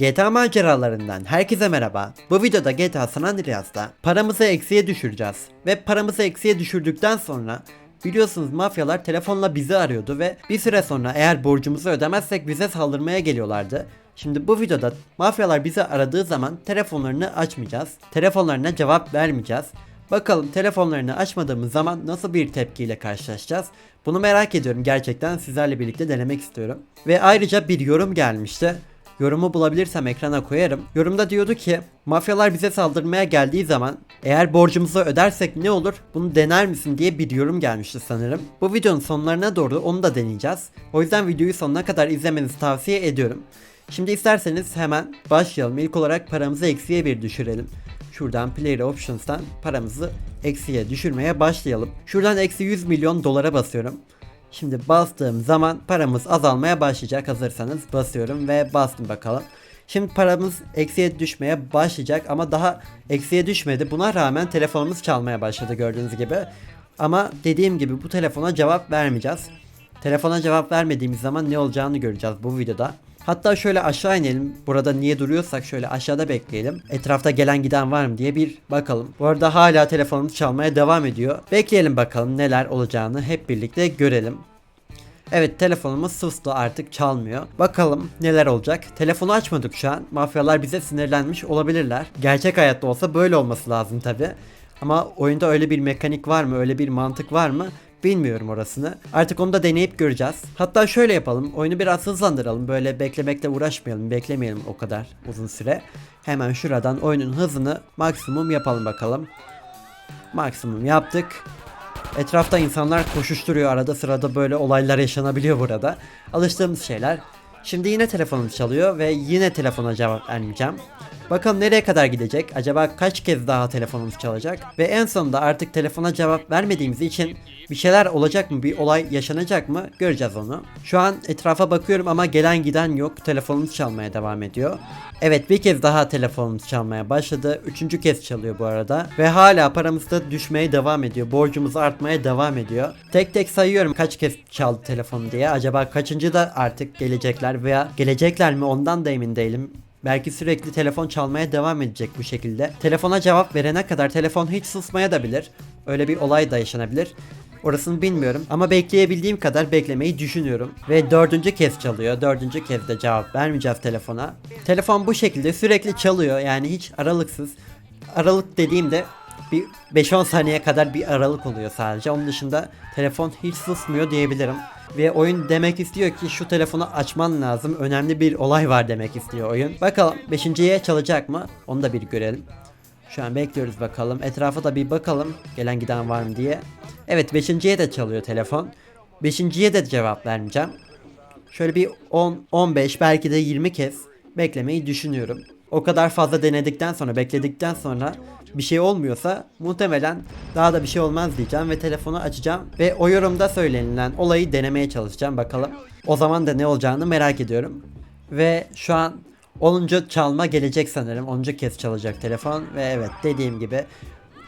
GTA maceralarından herkese merhaba. Bu videoda GTA San Andreas'ta paramızı eksiye düşüreceğiz. Ve paramızı eksiye düşürdükten sonra biliyorsunuz mafyalar telefonla bizi arıyordu ve bir süre sonra eğer borcumuzu ödemezsek bize saldırmaya geliyorlardı. Şimdi bu videoda mafyalar bizi aradığı zaman telefonlarını açmayacağız. Telefonlarına cevap vermeyeceğiz. Bakalım telefonlarını açmadığımız zaman nasıl bir tepkiyle karşılaşacağız? Bunu merak ediyorum gerçekten sizlerle birlikte denemek istiyorum. Ve ayrıca bir yorum gelmişti. Yorumu bulabilirsem ekrana koyarım. Yorumda diyordu ki mafyalar bize saldırmaya geldiği zaman eğer borcumuzu ödersek ne olur bunu dener misin diye bir yorum gelmişti sanırım. Bu videonun sonlarına doğru onu da deneyeceğiz. O yüzden videoyu sonuna kadar izlemenizi tavsiye ediyorum. Şimdi isterseniz hemen başlayalım. İlk olarak paramızı eksiye bir düşürelim. Şuradan Player Options'tan paramızı eksiye düşürmeye başlayalım. Şuradan eksi 100 milyon dolara basıyorum. Şimdi bastığım zaman paramız azalmaya başlayacak. Hazırsanız basıyorum ve bastım bakalım. Şimdi paramız eksiye düşmeye başlayacak ama daha eksiye düşmedi. Buna rağmen telefonumuz çalmaya başladı gördüğünüz gibi. Ama dediğim gibi bu telefona cevap vermeyeceğiz. Telefona cevap vermediğimiz zaman ne olacağını göreceğiz bu videoda. Hatta şöyle aşağı inelim. Burada niye duruyorsak şöyle aşağıda bekleyelim. Etrafta gelen giden var mı diye bir bakalım. Bu arada hala telefonumuz çalmaya devam ediyor. Bekleyelim bakalım neler olacağını hep birlikte görelim. Evet telefonumuz sustu artık çalmıyor. Bakalım neler olacak. Telefonu açmadık şu an. Mafyalar bize sinirlenmiş olabilirler. Gerçek hayatta olsa böyle olması lazım tabi. Ama oyunda öyle bir mekanik var mı, öyle bir mantık var mı bilmiyorum orasını. Artık onu da deneyip göreceğiz. Hatta şöyle yapalım. Oyunu biraz hızlandıralım. Böyle beklemekle uğraşmayalım. Beklemeyelim o kadar uzun süre. Hemen şuradan oyunun hızını maksimum yapalım bakalım. Maksimum yaptık. Etrafta insanlar koşuşturuyor arada sırada böyle olaylar yaşanabiliyor burada. Alıştığımız şeyler. Şimdi yine telefonum çalıyor ve yine telefona cevap vermeyeceğim. Bakalım nereye kadar gidecek? Acaba kaç kez daha telefonumuz çalacak? Ve en sonunda artık telefona cevap vermediğimiz için bir şeyler olacak mı? Bir olay yaşanacak mı? Göreceğiz onu. Şu an etrafa bakıyorum ama gelen giden yok. Telefonumuz çalmaya devam ediyor. Evet bir kez daha telefonumuz çalmaya başladı. Üçüncü kez çalıyor bu arada. Ve hala paramız da düşmeye devam ediyor. Borcumuz artmaya devam ediyor. Tek tek sayıyorum kaç kez çaldı telefonu diye. Acaba kaçıncı da artık gelecekler veya gelecekler mi ondan da emin değilim. Belki sürekli telefon çalmaya devam edecek bu şekilde. Telefona cevap verene kadar telefon hiç susmaya da bilir. Öyle bir olay da yaşanabilir. Orasını bilmiyorum ama bekleyebildiğim kadar beklemeyi düşünüyorum. Ve dördüncü kez çalıyor. Dördüncü kez de cevap vermeyeceğiz telefona. Telefon bu şekilde sürekli çalıyor yani hiç aralıksız. Aralık dediğimde bir 5-10 saniye kadar bir aralık oluyor sadece. Onun dışında telefon hiç susmuyor diyebilirim. Ve oyun demek istiyor ki şu telefonu açman lazım. Önemli bir olay var demek istiyor oyun. Bakalım 5.ye çalacak mı? Onu da bir görelim. Şu an bekliyoruz bakalım. Etrafa da bir bakalım. Gelen giden var mı diye. Evet 5.ye de çalıyor telefon. 5.ye de cevap vermeyeceğim. Şöyle bir 10, 15 belki de 20 kez beklemeyi düşünüyorum. O kadar fazla denedikten sonra bekledikten sonra bir şey olmuyorsa muhtemelen daha da bir şey olmaz diyeceğim ve telefonu açacağım ve o yorumda söylenilen olayı denemeye çalışacağım bakalım. O zaman da ne olacağını merak ediyorum. Ve şu an 10. çalma gelecek sanırım. 10. kez çalacak telefon ve evet dediğim gibi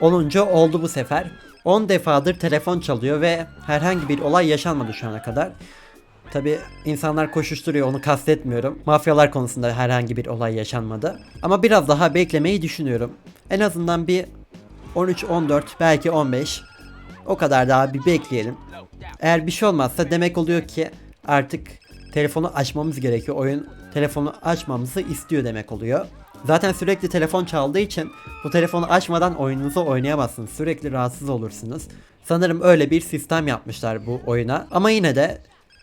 10. oldu bu sefer. 10 defadır telefon çalıyor ve herhangi bir olay yaşanmadı şu ana kadar. Tabi insanlar koşuşturuyor onu kastetmiyorum. Mafyalar konusunda herhangi bir olay yaşanmadı. Ama biraz daha beklemeyi düşünüyorum. En azından bir 13-14 belki 15 o kadar daha bir bekleyelim. Eğer bir şey olmazsa demek oluyor ki artık telefonu açmamız gerekiyor. Oyun telefonu açmamızı istiyor demek oluyor. Zaten sürekli telefon çaldığı için bu telefonu açmadan oyununuzu oynayamazsınız. Sürekli rahatsız olursunuz. Sanırım öyle bir sistem yapmışlar bu oyuna. Ama yine de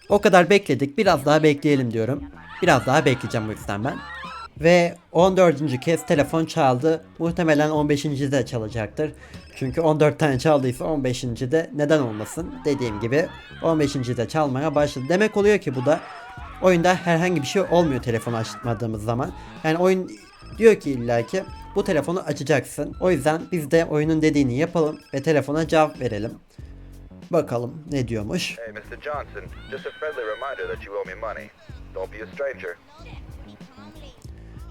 o kadar bekledik. Biraz daha bekleyelim diyorum. Biraz daha bekleyeceğim bu yüzden ben. Ve 14. kez telefon çaldı. Muhtemelen 15. de çalacaktır. Çünkü 14 tane çaldıysa 15. de neden olmasın. Dediğim gibi 15. de çalmaya başladı. Demek oluyor ki bu da oyunda herhangi bir şey olmuyor telefonu açmadığımız zaman. Yani oyun diyor ki illaki bu telefonu açacaksın. O yüzden biz de oyunun dediğini yapalım ve telefona cevap verelim. Bakalım ne diyormuş. Hey, Mr. Johnson, just a friendly reminder that you owe me money. Don't be a stranger.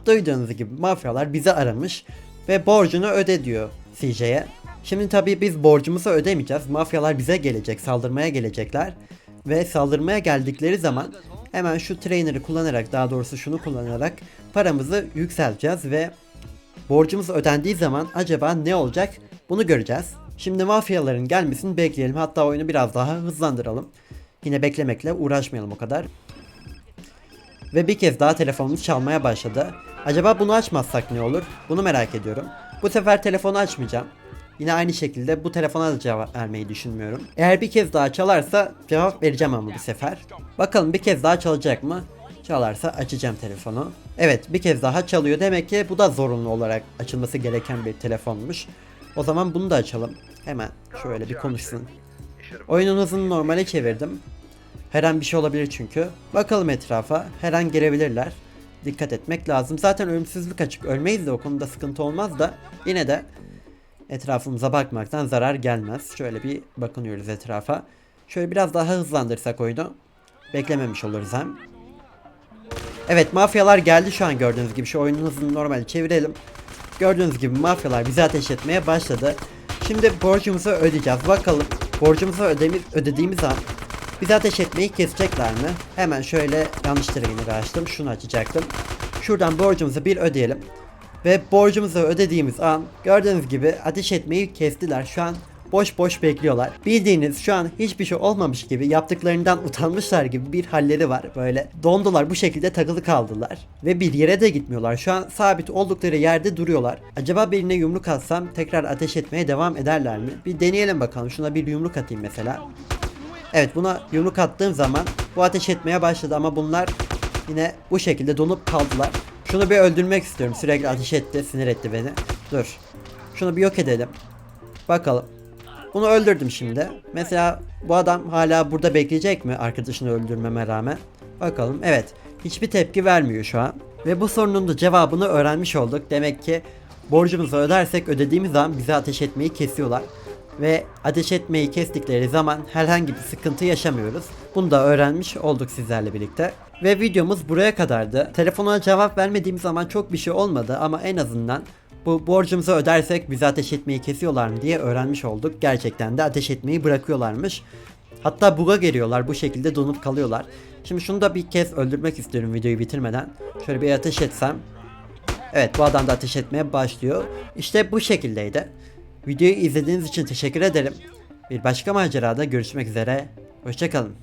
Duyduğunuz gibi mafyalar bizi aramış ve borcunu öde diyor CJ'ye. Şimdi tabii biz borcumuzu ödemeyeceğiz. Mafyalar bize gelecek, saldırmaya gelecekler. Ve saldırmaya geldikleri zaman hemen şu trainer'ı kullanarak daha doğrusu şunu kullanarak paramızı yükselteceğiz ve borcumuz ödendiği zaman acaba ne olacak bunu göreceğiz. Şimdi mafyaların gelmesini bekleyelim hatta oyunu biraz daha hızlandıralım. Yine beklemekle uğraşmayalım o kadar. Ve bir kez daha telefonumuz çalmaya başladı. Acaba bunu açmazsak ne olur? Bunu merak ediyorum. Bu sefer telefonu açmayacağım. Yine aynı şekilde bu telefona da cevap vermeyi düşünmüyorum. Eğer bir kez daha çalarsa cevap vereceğim ama bu sefer. Bakalım bir kez daha çalacak mı? Çalarsa açacağım telefonu. Evet bir kez daha çalıyor. Demek ki bu da zorunlu olarak açılması gereken bir telefonmuş. O zaman bunu da açalım. Hemen şöyle bir konuşsun. Oyunun hızını normale çevirdim. Her an bir şey olabilir çünkü. Bakalım etrafa. Her an gelebilirler. Dikkat etmek lazım. Zaten ölümsüzlük açık. Ölmeyiz de o konuda sıkıntı olmaz da yine de etrafımıza bakmaktan zarar gelmez. Şöyle bir bakınıyoruz etrafa. Şöyle biraz daha hızlandırsak oyunu. Beklememiş oluruz hem. Evet mafyalar geldi şu an gördüğünüz gibi. Şu oyunun hızını normale çevirelim. Gördüğünüz gibi mafyalar bizi ateş etmeye başladı. Şimdi borcumuzu ödeyeceğiz. Bakalım borcumuzu ödemi- ödediğimiz an bizi ateş etmeyi kesecekler mi? Hemen şöyle yanlış terminleri açtım. Şunu açacaktım. Şuradan borcumuzu bir ödeyelim. Ve borcumuzu ödediğimiz an gördüğünüz gibi ateş etmeyi kestiler. Şu an boş boş bekliyorlar. Bildiğiniz şu an hiçbir şey olmamış gibi yaptıklarından utanmışlar gibi bir halleri var. Böyle dondular bu şekilde takılı kaldılar. Ve bir yere de gitmiyorlar. Şu an sabit oldukları yerde duruyorlar. Acaba birine yumruk atsam tekrar ateş etmeye devam ederler mi? Bir deneyelim bakalım. Şuna bir yumruk atayım mesela. Evet buna yumruk attığım zaman bu ateş etmeye başladı ama bunlar yine bu şekilde donup kaldılar. Şunu bir öldürmek istiyorum. Sürekli ateş etti, sinir etti beni. Dur. Şunu bir yok edelim. Bakalım. Bunu öldürdüm şimdi. Mesela bu adam hala burada bekleyecek mi arkadaşını öldürmeme rağmen? Bakalım. Evet. Hiçbir tepki vermiyor şu an. Ve bu sorunun da cevabını öğrenmiş olduk. Demek ki borcumuzu ödersek ödediğimiz zaman bize ateş etmeyi kesiyorlar. Ve ateş etmeyi kestikleri zaman herhangi bir sıkıntı yaşamıyoruz. Bunu da öğrenmiş olduk sizlerle birlikte. Ve videomuz buraya kadardı. Telefona cevap vermediğim zaman çok bir şey olmadı ama en azından bu borcumuzu ödersek bize ateş etmeyi kesiyorlar mı diye öğrenmiş olduk. Gerçekten de ateş etmeyi bırakıyorlarmış. Hatta buga geliyorlar bu şekilde donup kalıyorlar. Şimdi şunu da bir kez öldürmek istiyorum videoyu bitirmeden. Şöyle bir ateş etsem. Evet bu adam da ateş etmeye başlıyor. İşte bu şekildeydi. Videoyu izlediğiniz için teşekkür ederim. Bir başka macerada görüşmek üzere. Hoşçakalın.